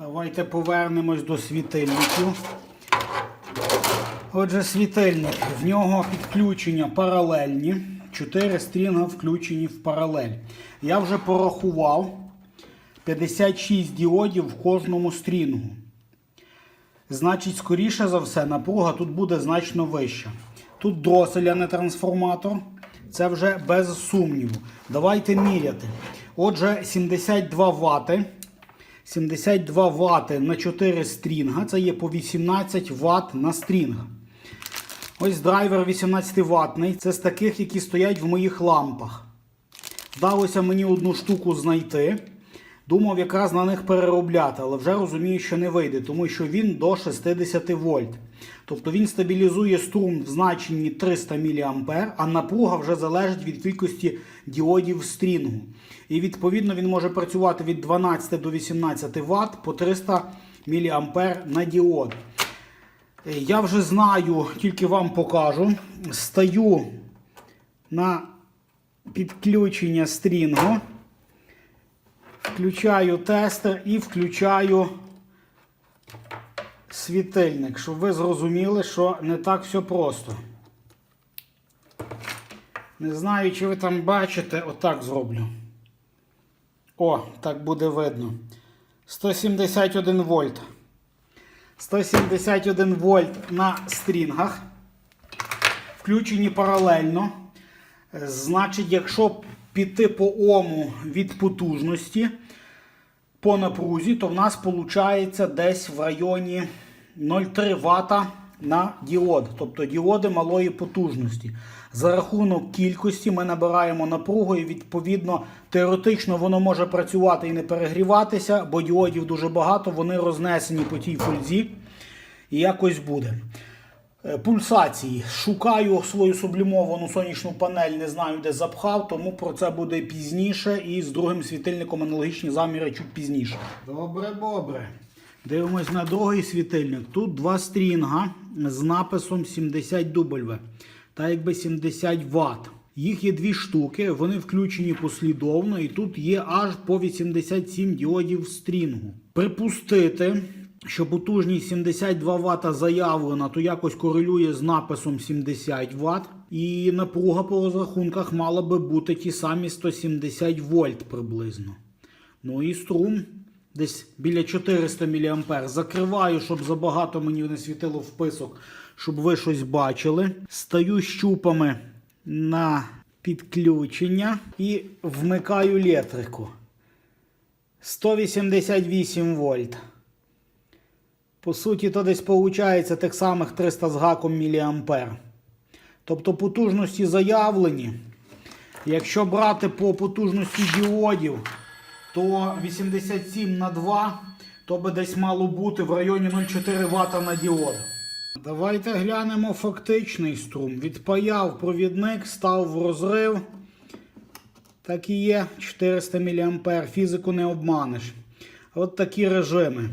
Давайте повернемось до світильників. Отже, світильник. В нього підключення паралельні. Чотири стрінга включені в паралель. Я вже порахував 56 діодів в кожному стрінгу. Значить, скоріше за все, напруга тут буде значно вища. Тут дросель, а не трансформатор. Це вже без сумніву. Давайте міряти. Отже, 72 Вт. 72 Вт на 4 стрінга. Це є по 18 Вт на стрінга. Ось драйвер 18 ватний. Це з таких, які стоять в моїх лампах. Вдалося мені одну штуку знайти. Думав якраз на них переробляти, але вже розумію, що не вийде, тому що він до 60 вольт. Тобто він стабілізує струм в значенні 300 мА, а напруга вже залежить від кількості діодів стрінгу. І відповідно він може працювати від 12 до 18 Вт по 300 мА на діод. Я вже знаю, тільки вам покажу. Стаю на підключення стрінгу. Включаю тестер і включаю світильник, щоб ви зрозуміли, що не так все просто. Не знаю, чи ви там бачите, отак зроблю. О, так буде видно. 171 вольт. 171 вольт на стрінгах. Включені паралельно. Значить, якщо піти по ому від потужності по напрузі, то в нас виходить десь в районі 0,3 Вт на діод, тобто діоди малої потужності. За рахунок кількості ми набираємо напругу і відповідно теоретично воно може працювати і не перегріватися, бо діодів дуже багато, вони рознесені по тій фользі і якось буде. Е, Пульсації. Шукаю свою сублімовану сонячну панель, не знаю, де запхав, тому про це буде пізніше. І з другим світильником аналогічні заміри чуть пізніше. Добре, добре. Дивимось на другий світильник. Тут два стрінга з написом 70 W, та якби 70 Вт. Їх є дві штуки, вони включені послідовно, і тут є аж по 87 діодів стрінгу. Припустити, що потужність 72 Вт заявлена, то якось корелює з написом 70 Вт. І напруга по розрахунках мала би бути ті самі 170 вольт приблизно. Ну і струм десь біля 400 мА. Закриваю, щоб забагато мені не світило вписок, щоб ви щось бачили. Стаю щупами на підключення і вмикаю летрику. 188 вольт. По суті, то десь виходить тих самих 300 з гаком міліампер. Тобто потужності заявлені. Якщо брати по потужності діодів, то 87 на 2, то би десь мало бути в районі 0,4 Вт на діод. Давайте глянемо фактичний струм. Відпаяв провідник, став в розрив. Так і є 400 мА. Фізику не обманеш. От такі режими.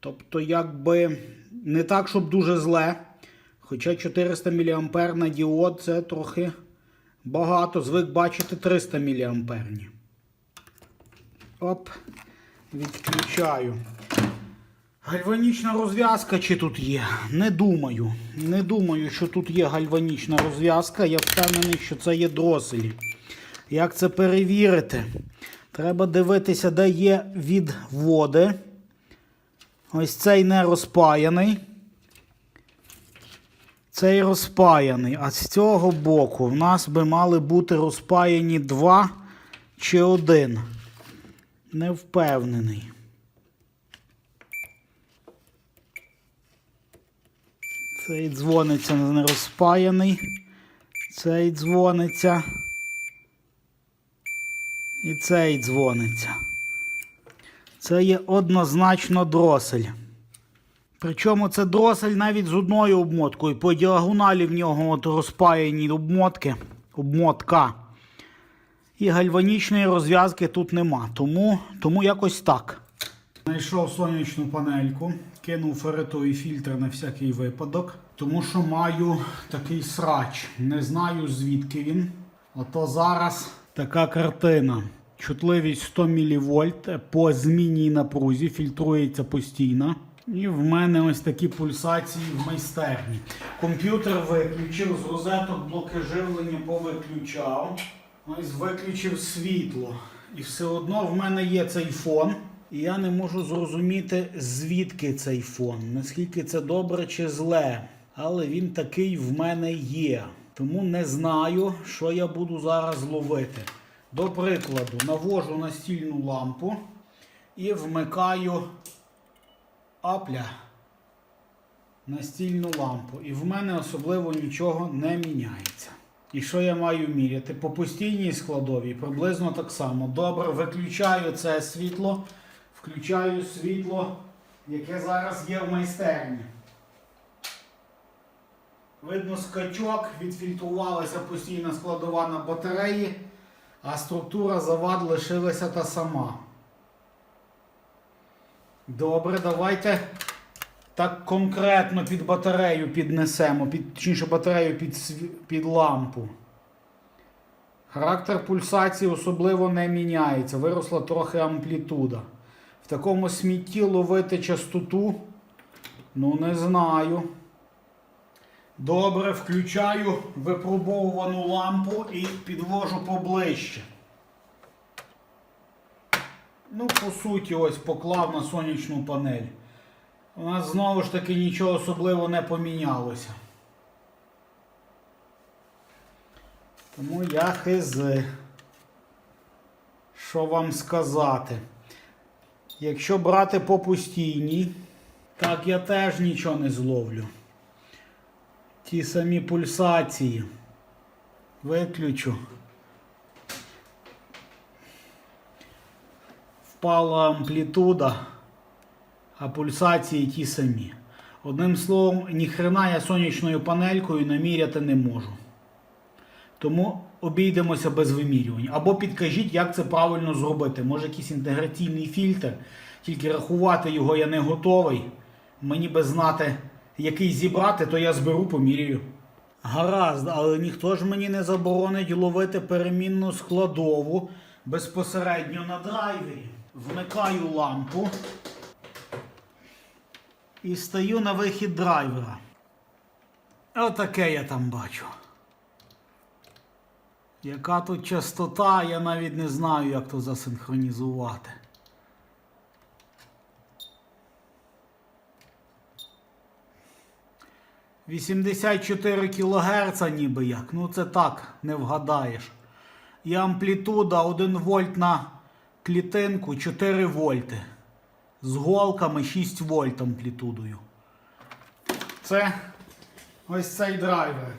Тобто, якби не так, щоб дуже зле. Хоча 400 мА на діод це трохи багато. Звик бачити 300 мА. Оп, відключаю. Гальванічна розв'язка чи тут є? Не думаю. Не думаю, що тут є гальванічна розв'язка. Я впевнений, що це є дроселі. Як це перевірити? Треба дивитися, де є відводи. Ось цей не розпаяний. Цей розпаяний. А з цього боку в нас би мали бути розпаяні два чи один. Не впевнений. Цей дзвониться не розпаяний. Цей дзвониться. І цей дзвониться. Це є однозначно дросель. Причому це дросель навіть з одною обмоткою. По діагоналі в нього от розпаяні обмотки, обмотка. І гальванічної розв'язки тут нема. Тому, тому якось так. Знайшов сонячну панельку, кинув феретовий фільтр на всякий випадок, тому що маю такий срач. Не знаю звідки він. Ото зараз така картина. Чутливість 100 мВ по змінній напрузі, фільтрується постійно. І в мене ось такі пульсації в майстерні. Комп'ютер виключив, з розеток блоки живлення повиключав. Ось виключив світло. І все одно в мене є цей фон. І я не можу зрозуміти, звідки цей фон, наскільки це добре чи зле. Але він такий в мене є. Тому не знаю, що я буду зараз ловити. До прикладу, навожу настільну лампу і вмикаю апля настільну лампу. І в мене особливо нічого не міняється. І що я маю міряти? По постійній складовій приблизно так само. Добре, виключаю це світло, включаю світло, яке зараз є в майстерні. Видно скачок, відфільтрувалася постійна складова на батареї, а структура завад лишилася та сама. Добре, давайте так конкретно під батарею піднесемо, під, точніше батарею під, під лампу. Характер пульсації особливо не міняється. Виросла трохи амплітуда. В такому смітті ловити частоту, ну не знаю. Добре, включаю випробовувану лампу і підвожу поближче. Ну, по суті, ось поклав на сонячну панель. У нас знову ж таки нічого особливо не помінялося. Тому я хиз. Що вам сказати? Якщо брати по постійній, так я теж нічого не зловлю. Ті самі пульсації. Виключу. Впала амплітуда, а пульсації ті самі. Одним словом, ніхрена я сонячною панелькою наміряти не можу. Тому обійдемося без вимірювань. Або підкажіть, як це правильно зробити. Може якийсь інтеграційний фільтр, тільки рахувати його я не готовий. Мені би знати, який зібрати, то я зберу, поміряю. Гаразд, але ніхто ж мені не заборонить ловити перемінну складову безпосередньо на драйвері. Вмикаю лампу і стаю на вихід драйвера. Отаке я там бачу. Яка тут частота, я навіть не знаю, як то засинхронізувати. Вісімдесят чотири кГц ніби як. Ну це так, не вгадаєш. І амплітуда 1 вольт на клітинку 4 вольти. З голками 6 вольт амплітудою. Це ось цей драйвер.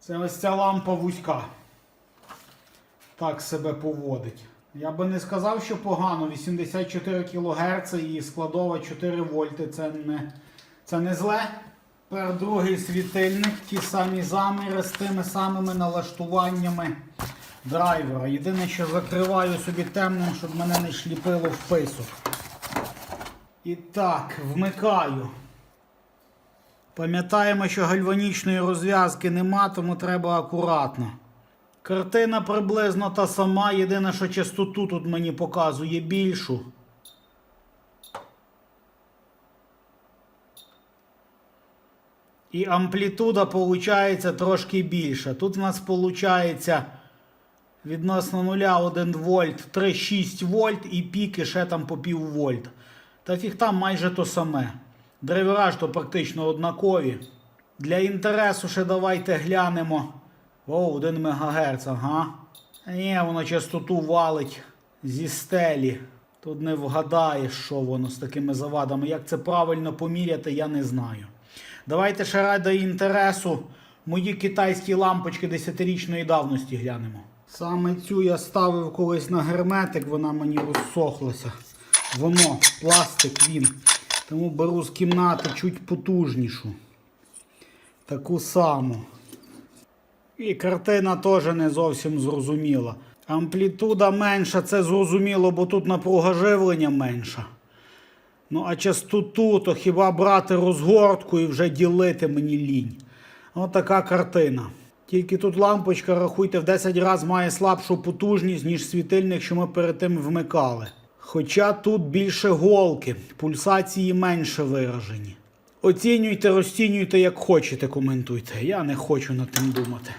Це ось ця лампа вузька. Так себе поводить. Я би не сказав, що погано. 84 кГц і складова 4 вольти. Це не, це не зле. Тепер другий світильник, ті самі заміри з тими самими налаштуваннями драйвера. Єдине, що закриваю собі темним, щоб мене не шліпило в писок. І так, вмикаю. Пам'ятаємо, що гальванічної розв'язки нема, тому треба акуратно. Картина приблизно та сама, єдине, що частоту тут мені показує більшу. І амплітуда виходить трошки більша. Тут в нас виходить відносно 0 1 вольт, 3,6 вольт і піки ще там по пів вольт. Та фіг там майже то саме. Драйвера ж то практично однакові. Для інтересу ще давайте глянемо. О, 1 МГц, ага. Ні, воно частоту валить зі стелі. Тут не вгадаєш, що воно з такими завадами. Як це правильно поміряти, я не знаю. Давайте ще ради інтересу мої китайські лампочки 10-річної давності глянемо. Саме цю я ставив колись на герметик, вона мені розсохлася. Воно, пластик він. Тому беру з кімнати чуть потужнішу. Таку саму. І картина теж не зовсім зрозуміла. Амплітуда менша, це зрозуміло, бо тут напруга живлення менша. Ну, а частоту, то хіба брати розгортку і вже ділити мені лінь. Ось така картина. Тільки тут лампочка, рахуйте, в 10 разів має слабшу потужність, ніж світильник, що ми перед тим вмикали. Хоча тут більше голки, пульсації менше виражені. Оцінюйте, розцінюйте, як хочете, коментуйте. Я не хочу над тим думати.